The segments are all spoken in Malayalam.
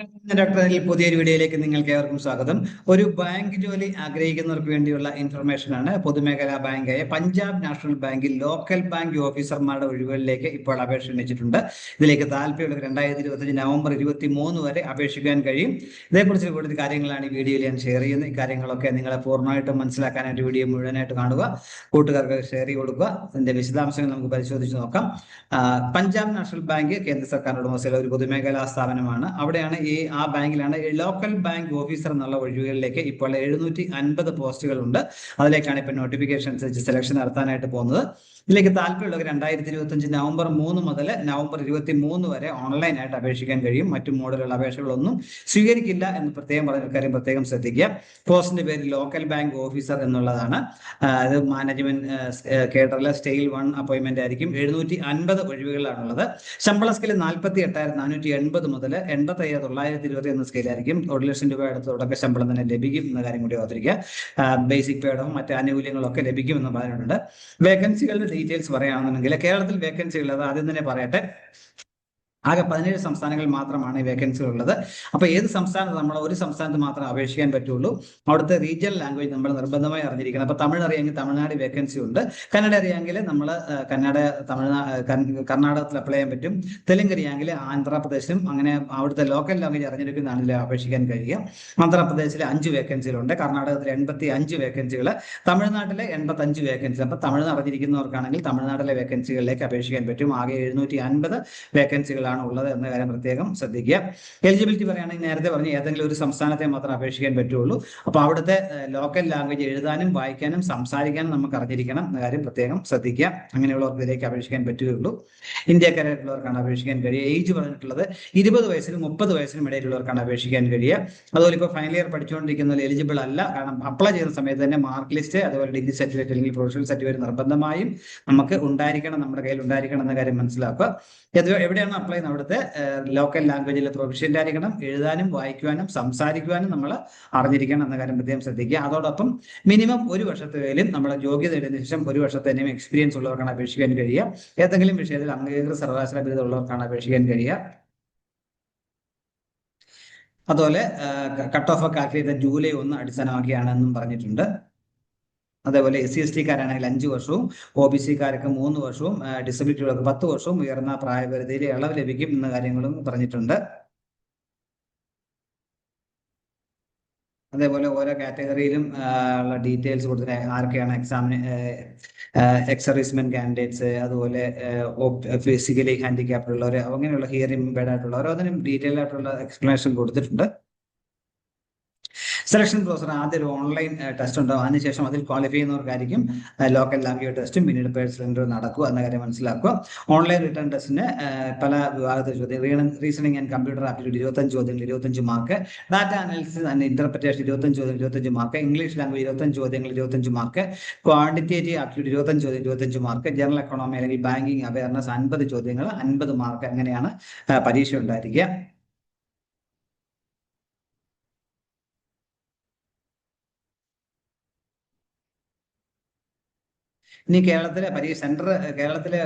ഡോക്ടർ അനിൽ പുതിയൊരു വീഡിയോയിലേക്ക് നിങ്ങൾക്ക് ഏവർക്കും സ്വാഗതം. ഒരു ബാങ്ക് ജോലി ആഗ്രഹിക്കുന്നവർക്ക് വേണ്ടിയുള്ള ഇൻഫർമേഷൻ ആണ്. പൊതുമേഖലാ ബാങ്കായ പഞ്ചാബ് നാഷണൽ ബാങ്കിൽ ലോക്കൽ ബാങ്ക് ഓഫീസർമാരുടെ ഒഴിവുകളിലേക്ക് ഇപ്പോൾ അപേക്ഷ ക്ഷണിച്ചിട്ടുണ്ട്. ഇതിലേക്ക് താല്പര്യമുള്ള രണ്ടായിരത്തി ഇരുപത്തഞ്ച് നവംബർ ഇരുപത്തി മൂന്ന് വരെ അപേക്ഷിക്കാൻ കഴിയും. ഇതേക്കുറിച്ച് കൂടുതൽ കാര്യങ്ങളാണ് ഈ വീഡിയോയിൽ ഞാൻ ഷെയർ ചെയ്യുന്നത്. ഈ കാര്യങ്ങളൊക്കെ നിങ്ങളെ പൂർണമായിട്ടും മനസ്സിലാക്കാനായിട്ട് വീഡിയോ മുഴുവനായിട്ട് കാണുക. കൂട്ടുകാർക്ക് ഷെയർ ചെയ്ത് കൊടുക്കുക. അതിന്റെ വിശദാംശങ്ങൾ നമുക്ക് പരിശോധിച്ച് നോക്കാം. പഞ്ചാബ് നാഷണൽ ബാങ്ക് കേന്ദ്ര സർക്കാർ ഉടമസ്ഥയിലെ ഒരു പൊതുമേഖലാ സ്ഥാപനമാണ്. അവിടെയാണ് ഈ ആ ബാങ്കിലാണ് ലോക്കൽ ബാങ്ക് ഓഫീസർ എന്നുള്ള ഒഴിവുകളിലേക്ക് ഇപ്പോൾ എഴുന്നൂറ്റി അൻപത് പോസ്റ്റുകൾ ഉണ്ട് അതിലേക്കാണ് ഇപ്പൊ നോട്ടിഫിക്കേഷൻ അനുസരിച്ച് സെലക്ഷൻ നടത്താനായിട്ട് പോകുന്നത്. ഇതിലേക്ക് താല്പര്യമുള്ളവർ രണ്ടായിരത്തി ഇരുപത്തി അഞ്ച് നവംബർ മൂന്ന് മുതൽ നവംബർ ഇരുപത്തി മൂന്ന് വരെ ഓൺലൈനായിട്ട് അപേക്ഷിക്കാൻ കഴിയും. മറ്റു മോഡലുള്ള അപേക്ഷകളൊന്നും സ്വീകരിക്കില്ല എന്ന് പ്രത്യേകം പറഞ്ഞ കാര്യം പ്രത്യേകം ശ്രദ്ധിക്കുക. പോസ്റ്റിന്റെ പേര് ലോക്കൽ ബാങ്ക് ഓഫീസർ എന്നുള്ളതാണ്. അത് മാനേജ്മെന്റ് കേഡറിലെ സ്റ്റേയിൽ വൺ അപ്പോയിന്റ്മെന്റ് ആയിരിക്കും എഴുന്നൂറ്റി അൻപത് ഒഴിവുകളാണുള്ളത് ശമ്പള സ്കെയിൽ നാൽപ്പത്തി എട്ടായിരത്തി നാനൂറ്റി എൺപത് മുതൽ എൺപത്തി അയ്യായിരത്തി തൊള്ളായിരത്തി ഇരുപത്തി ഒന്ന് സ്കെയിലായിരിക്കും ഒരു ലക്ഷം രൂപ അടുത്ത് തുടക്ക ശമ്പളം തന്നെ ലഭിക്കും എന്ന കാര്യം കൂടി ഓർത്തിരിക്കുക. ബേസിക് പേഡും മറ്റ് ആനുകൂല്യങ്ങളൊക്കെ ലഭിക്കുമെന്ന് പറഞ്ഞിട്ടുണ്ട്. വേക്കൻസികളുടെ ഡീറ്റെയിൽസ് പറയുകയാണെന്നുണ്ടെങ്കിൽ കേരളത്തിൽ വേക്കൻസികൾ അത് ആദ്യം തന്നെ പറയട്ടെ. ആകെ പതിനേഴ് സംസ്ഥാനങ്ങൾ മാത്രമാണ് വേക്കൻസികൾ ഉള്ളത്. അപ്പൊ ഏത് സംസ്ഥാനത്ത് നമ്മൾ ഒരു സംസ്ഥാനത്ത് മാത്രം അപേക്ഷിക്കാൻ പറ്റുള്ളൂ? അവിടുത്തെ റീജിയണൽ ലാംഗ്വേജ് നമ്മൾ നിർബന്ധമായി അറിഞ്ഞിരിക്കണം. അപ്പൊ തമിഴ് അറിയാമെങ്കിൽ തമിഴ്നാട് വേക്കൻസി ഉണ്ട്. കന്നഡ അറിയാമെങ്കിൽ നമ്മൾ കന്നഡ തമിഴ്നാട് കർണാടകത്തിൽ അപ്ലൈ ചെയ്യാൻ പറ്റും. തെലുങ്ക് അറിയാമെങ്കിൽ ആന്ധ്രാപ്രദേശിലും അങ്ങനെ അവിടുത്തെ ലോക്കൽ ലാംഗ്വേജ് അറിഞ്ഞിരിക്കുന്നതാണ് ഇതിൽ അപേക്ഷിക്കാൻ കഴിയുക. ആന്ധ്രാപ്രദേശിൽ അഞ്ച് വേക്കൻസികളുണ്ട് കർണാടകത്തിൽ എൺപത്തി അഞ്ച് വേക്കൻസികൾ തമിഴ്നാട്ടിലെ എൺപത്തി അഞ്ച് വേക്കൻസി അപ്പൊ തമിഴ് അറിഞ്ഞിരിക്കുന്നവർക്കാണെങ്കിൽ തമിഴ്നാട്ടിലെ വേക്കൻസികളിലേക്ക് അപേക്ഷിക്കാൻ പറ്റും. ആകെ എഴുന്നൂറ്റി അൻപത് വേക്കൻസികളാണ് ഉള്ളത് എന്ന കാര്യം പ്രത്യേകം ശ്രദ്ധിക്കുക. എലിജിബിലിറ്റി പറയുകയാണെങ്കിൽ നേരത്തെ പറഞ്ഞ ഏതെങ്കിലും ഒരു സംസ്ഥാനത്തെ മാത്രം അപേക്ഷിക്കാൻ പറ്റുള്ളൂ. അപ്പോൾ അവിടുത്തെ ലോക്കൽ ലാംഗ്വേജ് എഴുതാനും വായിക്കാനും സംസാരിക്കാനും നമുക്ക് അറിഞ്ഞിരിക്കണം എന്ന കാര്യം പ്രത്യേകം ശ്രദ്ധിക്കുക. അങ്ങനെയുള്ളവർക്ക് ഇതിലേക്ക് അപേക്ഷിക്കാൻ പറ്റുകയുള്ളൂ. ഇന്ത്യക്കാരായിട്ടുള്ളവർക്കാണ് അപേക്ഷിക്കാൻ കഴിയുക. ഏജ് പറഞ്ഞിട്ടുള്ളത് ഇരുപത് വയസ്സിനും മുപ്പത് വയസ്സിനും ഇടയിലുള്ളവർക്കാണ് അപേക്ഷിക്കാൻ കഴിയുക. അതുപോലെ ഇപ്പോൾ ഫൈനൽ ഇയർ പഠിച്ചുകൊണ്ടിരിക്കുന്ന എലിജിബിൾ അല്ല. കാരണം അപ്ലൈ ചെയ്യുന്ന സമയത്ത് തന്നെ മാർക്ക് ലിസ്റ്റ് അതുപോലെ ഡിഗ്രി സർട്ടിഫിക്കറ്റ് അല്ലെങ്കിൽ പ്രൊഫഷണൽ സർട്ടിഫിക്കറ്റ് നിർബന്ധമായും നമുക്ക് ഉണ്ടായിരിക്കണം നമ്മുടെ കയ്യിൽ ഉണ്ടായിരിക്കണം എന്ന കാര്യം മനസ്സിലാക്കുക. എവിടെയാണ് അപ്ലൈ ചെയ്യുന്നത് അവിടുത്തെ ലോക്കൽ ലാംഗ്വേജിൽ പ്രൊഫഷ്യന്റ് ആയിരിക്കണം. എഴുതാനും വായിക്കുവാനും സംസാരിക്കുവാനും നമ്മൾ അറിഞ്ഞിരിക്കണം എന്ന കാര്യം പ്രത്യേകം ശ്രദ്ധിക്കുക. അതോടൊപ്പം മിനിമം ഒരു വർഷത്തേലും നമ്മൾ യോഗ്യത നേടിയതിനു ശേഷം ഒരു വർഷത്തേനും എക്സ്പീരിയൻസ് ഉള്ളവർക്കാണ് അപേക്ഷിക്കാൻ കഴിയുക. ഏതെങ്കിലും വിഷയത്തിൽ അംഗീകൃത സർവകലാശാല ബിരുദം ഉള്ളവർക്കാണ് അപേക്ഷിക്കാൻ കഴിയുക. അതുപോലെ കട്ട് ഓഫ് കാൽക്കുലേറ്റ് ജൂലൈ ഒന്ന് അടിസ്ഥാനമാക്കിയാണെന്നും പറഞ്ഞിട്ടുണ്ട്. അതേപോലെ എസ് സി എസ് ടിക്കാരാണെങ്കിൽ അഞ്ച് വർഷവും ഒ ബി സിക്കാർക്ക് മൂന്ന് വർഷവും ഡിസബിലിറ്റികൾക്ക് പത്ത് വർഷവും ഉയർന്ന പ്രായപരിധിയിൽ ഇളവ് ലഭിക്കും എന്ന കാര്യങ്ങളും പറഞ്ഞിട്ടുണ്ട്. അതേപോലെ ഓരോ കാറ്റഗറിയിലും ഉള്ള ഡീറ്റെയിൽസ് കൊടുത്തിട്ട് ആർക്കെയാണ് എക്സാമിന് എക്സർവീസ്മെന്റ് കാൻഡിഡേറ്റ്സ് അതുപോലെ ഫിസിക്കലി ഹാൻഡിക്യാപ്ഡ് ഉള്ളവർ അങ്ങനെയുള്ള ഹിയറിംഗ് ഇമ്പേർഡ് ആയിട്ടുള്ളവർ അതിനും ഡീറ്റെയിൽ ആയിട്ടുള്ള എക്സ്പ്ലനേഷൻ കൊടുത്തിട്ടുണ്ട്. സെലക്ഷൻ പ്രോസർ ആദ്യം ഒരു ഓൺലൈൻ ടെസ്റ്റ് ഉണ്ടാവും. അതിനുശേഷം അതിൽ ക്വാളിഫൈ ചെയ്യുന്നവർക്കായിരിക്കും ലോക്കൽ ലാംഗ്വേജ് ടെസ്റ്റും പിന്നീട് പേഴ്സൺ ഇന്റർവ്യൂ നടക്കുക എന്ന കാര്യം മനസ്സിലാക്കുക. ഓൺലൈൻ റിട്ടേൺ ടെസ്റ്റിന് പല വിഭാഗത്തിൽ ചോദ്യം റീസണിംഗ് ആൻഡ് കമ്പ്യൂട്ടർ ആപ്റ്റിറ്റ്യൂഡ് ഇരുപത്തഞ്ച് ചോദ്യങ്ങൾ ഇരുപത്തഞ്ച് mark data analysis and interpretation ഇരുപത്തഞ്ച് ചോദ്യം ഇരുപത്തഞ്ച് മാർക്ക് ഇംഗ്ലീഷ് ലാംഗ്വേജ് ഇരുപത്തഞ്ച് ചോദ്യങ്ങൾ ഇരുപത്തഞ്ച് മാർക്ക് ക്വാണ്ടിറ്റേറ്റീവ് ആപ്റ്റിറ്റ്യൂഡ് ഇരുപത്തഞ്ച് ചോദ്യം ഇരുപത്തഞ്ച് മാർക്ക് ജനറൽ എക്കണോമി അല്ലെങ്കിൽ ബാങ്കിങ് അവയർനെസ് അൻപത് ചോദ്യങ്ങൾ അൻപത് മാർക്ക് അങ്ങനെയാണ് പരീക്ഷ ഉണ്ടായിരിക്കുക. ഇനി കേരളത്തിലെ പരീക്ഷ സെന്റർ കേരളത്തിലെ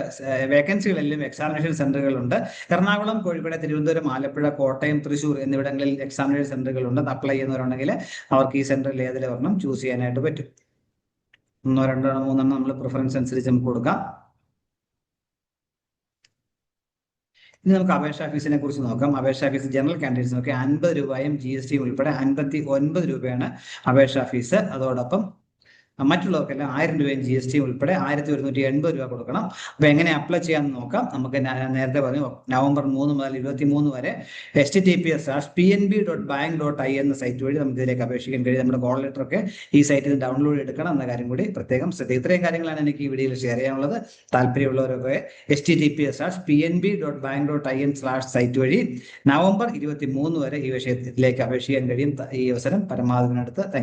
വേക്കൻസികളെല്ലാം എക്സാമിനേഷൻ സെന്ററുകളുണ്ട് എറണാകുളം കോഴിക്കോട് തിരുവനന്തപുരം ആലപ്പുഴ കോട്ടയം തൃശൂർ എന്നിവിടങ്ങളിൽ എക്സാമിനേഷൻ സെന്ററുകളുണ്ട് അപ്ലൈ ചെയ്യുന്നവരുണ്ടെങ്കിൽ അവർക്ക് ഈ സെന്ററിൽ ഏതെങ്കിലും ഒരെണ്ണം ചൂസ് ചെയ്യാനായിട്ട് പറ്റും. ഒന്നോ രണ്ടോ മൂന്നെണ്ണം നമ്മൾ പ്രിഫറൻസ് അനുസരിച്ച് നമുക്ക് കൊടുക്കാം. ഇനി നമുക്ക് അപേക്ഷാ ഫീസിനെ കുറിച്ച് നോക്കാം. അപേക്ഷാ ഫീസ് ജനറൽ കാൻഡിഡേറ്റ്സിനൊക്കെ അൻപത് രൂപയും ജി എസ് ടിയും ഉൾപ്പെടെ അൻപത്തി ഒൻപത് രൂപയാണ് അപേക്ഷാ ഫീസ്. അതോടൊപ്പം മറ്റുള്ളവർക്കെല്ലാം ആയിരം രൂപയും ജി എസ് ടി ഉൾപ്പെടെ ആയിരത്തി ഒരുന്നൂറ്റി എൺപത് രൂപ കൊടുക്കണം. അപ്പൊ എങ്ങനെ അപ്ലൈ ചെയ്യാന്ന് നോക്കാം. നമുക്ക് നേരത്തെ പറഞ്ഞു നവംബർ മൂന്ന് മുതൽ ഇരുപത്തി മൂന്ന് വരെ H T T P S ash P N B dot bank dot I എന്ന സൈറ്റ് വഴി നമുക്ക് ഇതിലേക്ക് അപേക്ഷിക്കാൻ കഴിയും. നമ്മുടെ കോൾ ലെറ്റർ ഒക്കെ ഈ സൈറ്റിൽ നിന്ന് ഡൗൺലോഡ് എടുക്കണം എന്ന കാര്യം കൂടി പ്രത്യേകം ശ്രദ്ധിക്കുക ഇത്രയും കാര്യങ്ങളാണ് എനിക്ക് ഈ വീഡിയോയിൽ ഷെയർ ചെയ്യാനുള്ളത്. താല്പര്യമുള്ളവരൊക്കെ H T T P S ash P N B dot bank dot I N slash site വഴി നവംബർ ഇരുപത്തി മൂന്ന് വരെ ഈ വിഷയത്തിലേക്ക് അപേക്ഷിക്കാൻ കഴിയും. ഈ അവസരം പരമാവധിനടുത്ത്. താങ്ക്